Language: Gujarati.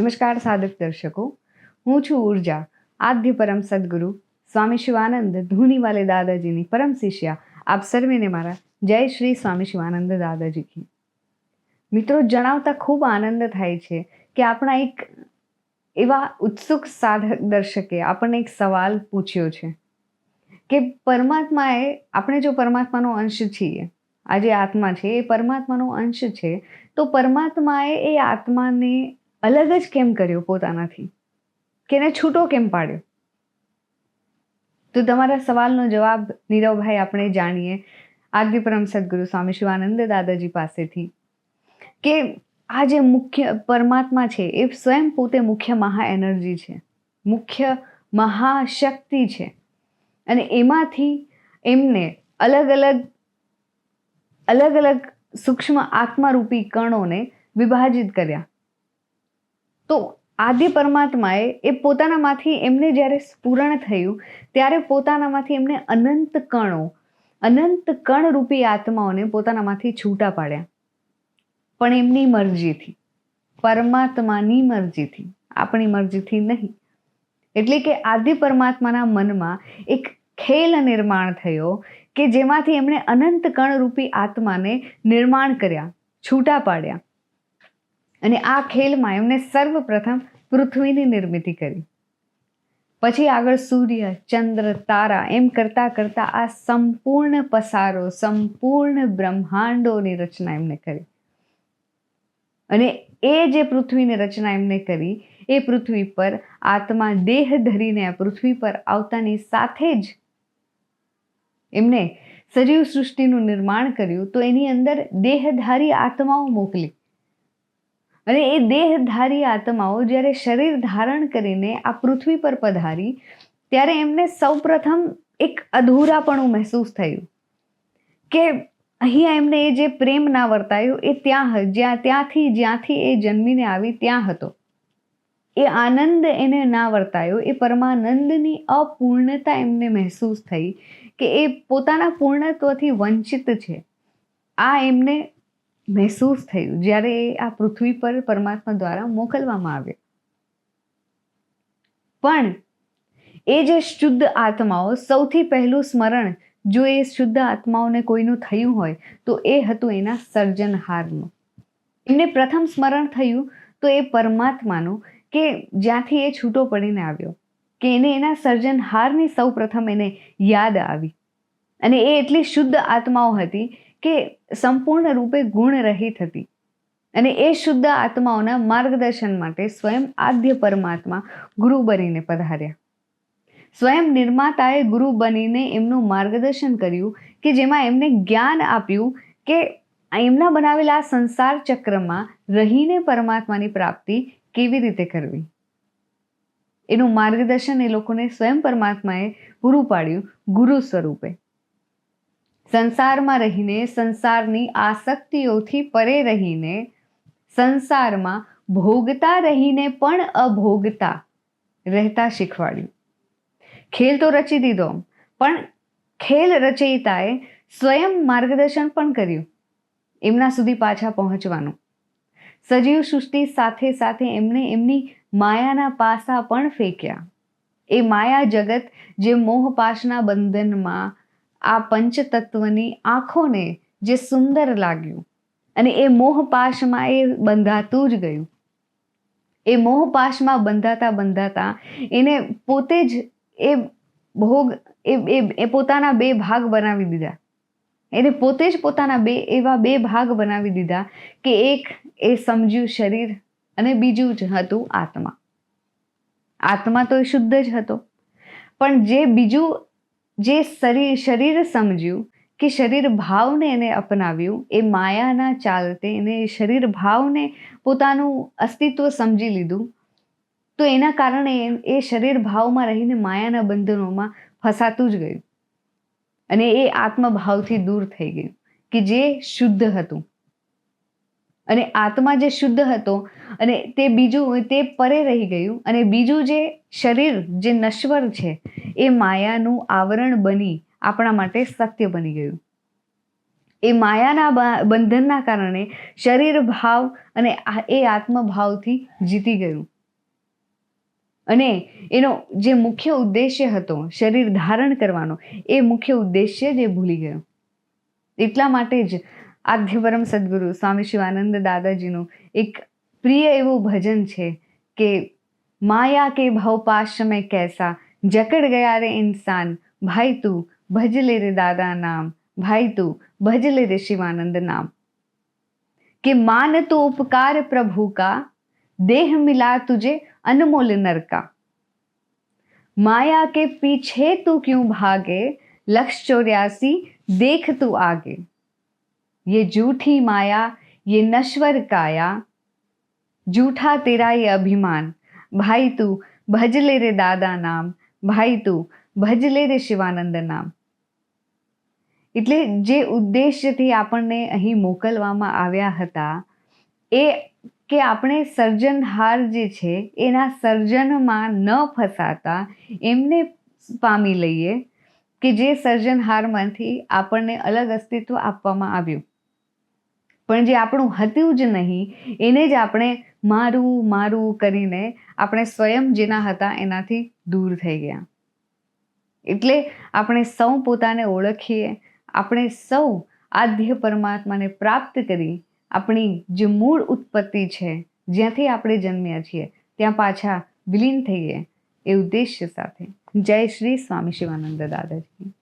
નમસ્કાર સાધક દર્શકો. હું છું ઊર્જા, આદ્ય પરમ સદગુરુ, સ્વામી શિવાનંદ ધૂનીવાલે દાદાજીની પરમ શિષ્યા. આપ સર્વેને મારા જય શ્રી સ્વામી શિવાનંદ દાદાજીથી. મિત્રો, જણાવતા ખૂબ આનંદ થાય છે કે આપણા એક એવા ઉત્સુક સાધક દર્શકે આપણને એક સવાલ પૂછ્યો છે કે પરમાત્માએ, આપણે જો પરમાત્માનો અંશ છીએ, આ જે આત્મા છે એ પરમાત્માનો અંશ છે, તો પરમાત્માએ એ આત્માને અલગ જ કેમ કર્યો પોતાનાથી? કે એને છૂટો કેમ પાડ્યો? તો તમારા સવાલનો જવાબ નીરવભાઈ આપણે જાણીએ આદ્ય પરમ સદગુરુ સ્વામી શિવાનંદ દાદાજી પાસેથી કે આ જે મુખ્ય પરમાત્મા છે એ સ્વયં પોતે મુખ્ય મહા એનર્જી છે, મુખ્ય મહાશક્તિ છે અને એમાંથી એમને અલગ અલગ અલગ અલગ સૂક્ષ્મ આત્મારૂપી કણોને વિભાજિત કર્યા. તો આદ્ય પરમાત્માએ એ પોતાનામાંથી એમને જ્યારે સ્ફુરણ થયું, ત્યારે પોતાનામાંથી એમને અનંત કણો, અનંત કણરૂપી આત્માઓને પોતાનામાંથી છૂટા પાડ્યા. પણ એમની મરજીથી, પરમાત્માની મરજીથી, આપણી મરજીથી નહીં. એટલે કે આદિ પરમાત્માના મનમાં એક ખેલ નિર્માણ થયો કે જેમાંથી એમણે અનંત કણરૂપી આત્માને નિર્માણ કર્યા, છૂટા પાડ્યા. અને આ ખેલમાં એમણે સર્વપ્રથમ પૃથ્વીની નિર્મિતિ કરી. પછી આગળ સૂર્ય, ચંદ્ર, તારા એમ કરતા કરતા આ સંપૂર્ણ પસારો, સંપૂર્ણ બ્રહ્માંડોની રચના એમને કરી. અને એ જે પૃથ્વીની રચના એમને કરી, એ પૃથ્વી પર આત્મા દેહ ધરીને આ પૃથ્વી પર આવતાની સાથે જ એમને સજીવ સૃષ્ટિનું નિર્માણ કર્યું, તો એની અંદર દેહધારી આત્માઓ મોકલી. અને એ દેહધારી આત્માઓ જ્યારે શરીર ધારણ કરીને આ પૃથ્વી પર પધારી, ત્યારે એમને સૌપ્રથમ એક અધૂરાપણું મહેસૂસ થયું કે અહીંયા એમને એ જે પ્રેમ ના વર્તાયો એ ત્યાં જ્યાં ત્યાંથી, જ્યાંથી એ જન્મીને આવી ત્યાં હતો. એ આનંદ એને ના વર્તાયો, એ પરમાનંદની અપૂર્ણતા એમને મહેસૂસ થઈ કે એ પોતાના પૂર્ણત્વથી વંચિત છે. આ એમને મહેસૂસ થયું જ્યારે એ આ પૃથ્વી પર પરમાત્મા દ્વારા મોકલવામાં આવ્યો. પણ એ જે શુદ્ધ આત્માઓ સૌથી પહેલું સ્મરણ જો એ શુદ્ધ આત્માઓને કોઈનું થયું હોય, તો એ હતું એના સર્જનહારનું. એમને પ્રથમ સ્મરણ થયું તો એ પરમાત્માનું કે જ્યાંથી એ છૂટો પડીને આવ્યો, કે એને એના સર્જનહારની સૌ પ્રથમ એને યાદ આવી. અને એ એટલી શુદ્ધ આત્માઓ હતી કે સંપૂર્ણ રૂપે ગુણ રહિત હતી. અને એ શુદ્ધ આત્માઓના માર્ગદર્શન માટે સ્વયં આદ્ય પરમાત્મા ગુરુ બનીને પધાર્યા. સ્વયં નિર્માતાએ ગુરુ બનીને એમનું માર્ગદર્શન કર્યું કે જેમાં એમને જ્ઞાન આપ્યું કે એમના બનાવેલા સંસાર ચક્રમાં રહીને પરમાત્માની પ્રાપ્તિ કેવી રીતે કરવી. એનું માર્ગદર્શન એ લોકોને સ્વયં પરમાત્માએ પૂરું પાડ્યું ગુરુ સ્વરૂપે. સંસારમાં રહીને સંસારની આસક્તિઓથી પરે રહીને સંસારમાં ભોગતા રહીને પણ અભોગતા રહેતા શીખવાડ્યું. ખેલ તો રચી દીધો, પણ ખેલ રચયિતાએ સ્વયં માર્ગદર્શન પણ કર્યું, એમના સુધી પાછા પહોંચવાનું. સજીવ સૃષ્ટિ સાથે સાથે એમને એમની માયાના પાસા પણ ફેંક્યા. એ માયા જગત જે મોહપાશના બંધનમાં આ પંચતત્વની આંખોને જે સુંદર લાગ્યું અને એ મોહપાશમાં એ બંધાતું જ ગયું. એ મોહપાશમાં બંધાતા બંધાતા એને પોતે જ એ ભોગ, એ એ પોતાના બે ભાગ બનાવી દીધા. એને પોતે જ પોતાના બે, એવા બે ભાગ બનાવી દીધા કે એક એ સમજ્યું શરીર અને બીજું જ હતું આત્મા. આત્મા તો એ શુદ્ધ જ હતો. પણ જે બીજું જે શરીર શરીર સમજ્યું કે શરીર ભાવને એને અપનાવ્યું, એ માયાના ચાલતે એને શરીર ભાવને પોતાનું અસ્તિત્વ સમજી લીધું, તો એના કારણે એ શરીર ભાવમાં રહીને માયાના બંધનોમાં ફસાતું જ ગયું. અને એ આત્મભાવથી દૂર થઈ ગયું કે જે શુદ્ધ હતું. અને આત્મા જે શુદ્ધ હતો અને તે બીજું, તે પરે રહી ગયું અને બીજું જે શરીર જે નશ્વર છે એ માયાનું આવરણ બની આપણા માટે સત્ય બની ગયું. એ માયાના બંધનના કારણે શરીર ભાવ અને એ આત્મભાવથી જીતી ગયું. અને એનો જે મુખ્ય ઉદ્દેશ્ય હતો શરીર ધારણ કરવાનો, એ મુખ્ય ઉદ્દેશ્ય જ ભૂલી ગયો. એટલા માટે જ આદ્ય પરમ સદગુરુ સ્વામી શિવાનંદ દાદાજીનું એક પ્રિય એવું ભજન છે કે, માયા કે ભવપાશ મેં कैसा जकड़ गया रे इंसान। भाई तू, भज ले रे दादा नाम। भाई तू, भज ले रे शिवानंद नाम। कि मान तो उपकार प्रभु का, देह मिला तुझे अनमोल नर का। माया के पीछे तू क्यों भागे लक्ष्य चौरासी देख तू आगे। ये झूठी माया, ये नश्वर काया झूठा तेरा ये अभिमान। भाई तू, भज ले रे दादा नाम। ભાઈ તું, ભજ લે રે શિવાનંદ નામ. એટલે જે ઉદ્દેશ્યથી આપણને અહીં મોકલવામાં આવ્યા હતા, એ કે આપણે સર્જનહાર જે છે, એના સર્જનમાં ન ફસાતા, એમને પામી લઈએ કે જે સર્જનહારમાંથી આપણને અલગ અસ્તિત્વ આપવામાં આવ્યું. પણ જે આપણું હતું જ નહીં, એને જ આપણે મારું મારું કરીને આપણે સ્વયં જેના હતા એનાથી દૂર થઈ ગયા. એટલે આપણે સૌ પોતાને ઓળખીએ, આપણે સૌ આદ્ય પરમાત્માને પ્રાપ્ત કરી આપણી જે મૂળ ઉત્પત્તિ છે, જ્યાંથી આપણે જન્મ્યા છીએ, ત્યાં પાછા વિલીન થઈએ એ ઉદ્દેશ્ય સાથે. જય શ્રી સ્વામી શિવાનંદ દાદાજી.